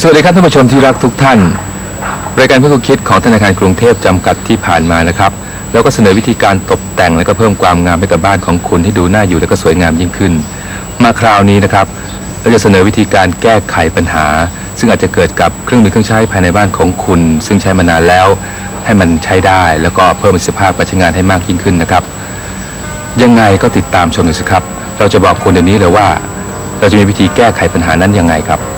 สวัสดีครับท่านผู้ชมที่รักทุกท่าน รายการเพื่อคิดของธนาคารกรุงเทพจำกัดที่ผ่านมานะครับ แล้วก็เสนอวิธีการตกแต่งและก็เพิ่มความงามให้กับบ้านของคุณให้ดูน่าอยู่และก็สวยงามยิ่งขึ้น มาคราวนี้นะครับเราจะเสนอวิธีการแก้ไขปัญหา ซึ่งอาจจะเกิดกับเครื่องมือเครื่องใช้ภายในบ้านของคุณ ซึ่งใช้มานานแล้ว ให้มันใช้ได้ แล้วก็เพิ่มประสิทธิภาพการใช้งานให้มากยิ่งขึ้นนะครับ ยังไงก็ติดตามชมหน่อยสิครับ เราจะบอกคุณเดี๋ยวนี้เลยว่า เราจะมีวิธีแก้ไขปัญหานั้นยังไงครับ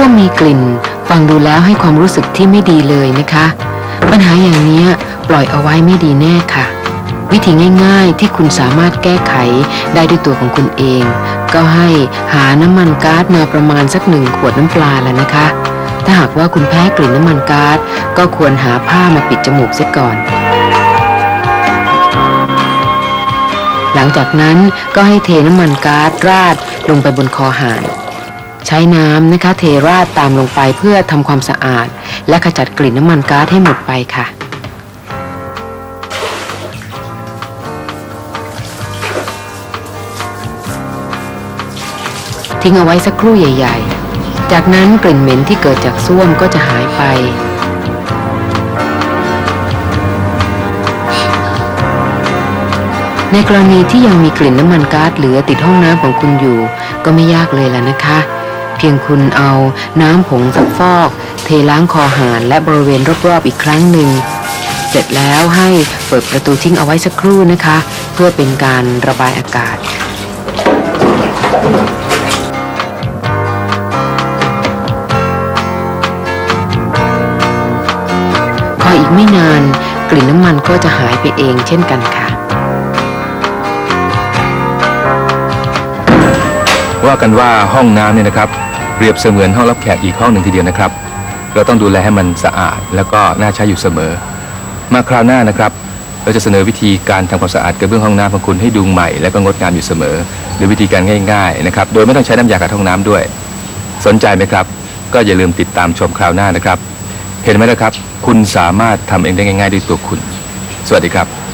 ส้วมมีกลิ่น ฟังดูแล้วให้ความรู้สึกที่ไม่ดีเลยนะคะ ปัญหาอย่างนี้ปล่อยเอาไว้ไม่ดีแน่ค่ะ วิธีง่ายๆที่คุณสามารถแก้ไขได้ด้วยตัวของคุณเอง ก็ให้หาน้ำมันก๊าซมาประมาณสักหนึ่งขวดน้ำปลาแล้วนะคะ ถ้าหากว่าคุณแพ้กลิ่นน้ำมันก๊าซก็ควรหาผ้ามาปิดจมูกเสียก่อนหลังจากนั้นก็ให้เทน้ำมันก๊าซราดลงไปบนคอหาน ใช้น้ำนะคะเทราดตามลงไปเพื่อทำความสะอาด และขจัดกลิ่นน้ำมันก๊าซให้หมดไปค่ะ ทิ้งเอาไว้สักครู่ใหญ่ ๆ จากนั้นกลิ่นเหม็นที่เกิดจากส้วมก็จะหายไปในกรณีที่ยังมีกลิ่นน้ำมันก๊าซเหลือติดห้องน้ำของคุณอยู่ ก็ไม่ยากเลยล่ะนะคะ เพียงคุณเอาน้ำผงซักฟอก เทล้างคอหานและบริเวณรอบๆอีกครั้งหนึ่ง เสร็จแล้วให้เปิดประตูทิ้งเอาไว้สักครู่นะคะ เพื่อเป็นการระบายอากาศพออีกไม่นานกลิ่นน้ำมันก็จะหายไปเองเช่นกันค่ะ ว่ากันว่าห้องน้ำเนี่ยนะครับ เปรียบเสมือนห้องรับแขกอีกห้องหนึ่งทีเดียวนะครับ เราต้องดูแลให้มันสะอาด แล้วก็น่าใช้อยู่เสมอ มาคราวหน้านะครับ เราจะเสนอวิธีการทำความสะอาดกระเบื้องห้องน้ำของคุณให้ดูใหม่ และก็งดงามอยู่เสมอ หรือวิธีการง่ายๆนะครับโดยไม่ต้องใช้น้ำยาขัดห้องน้ำด้วย สนใจไหมครับ ก็อย่าลืมติดตามชมคราวหน้านะครับ เห็นไหมนะครับ คุณสามารถทำเองได้ง่าย ๆ ด้วยตัวคุณ สวัสดีครับ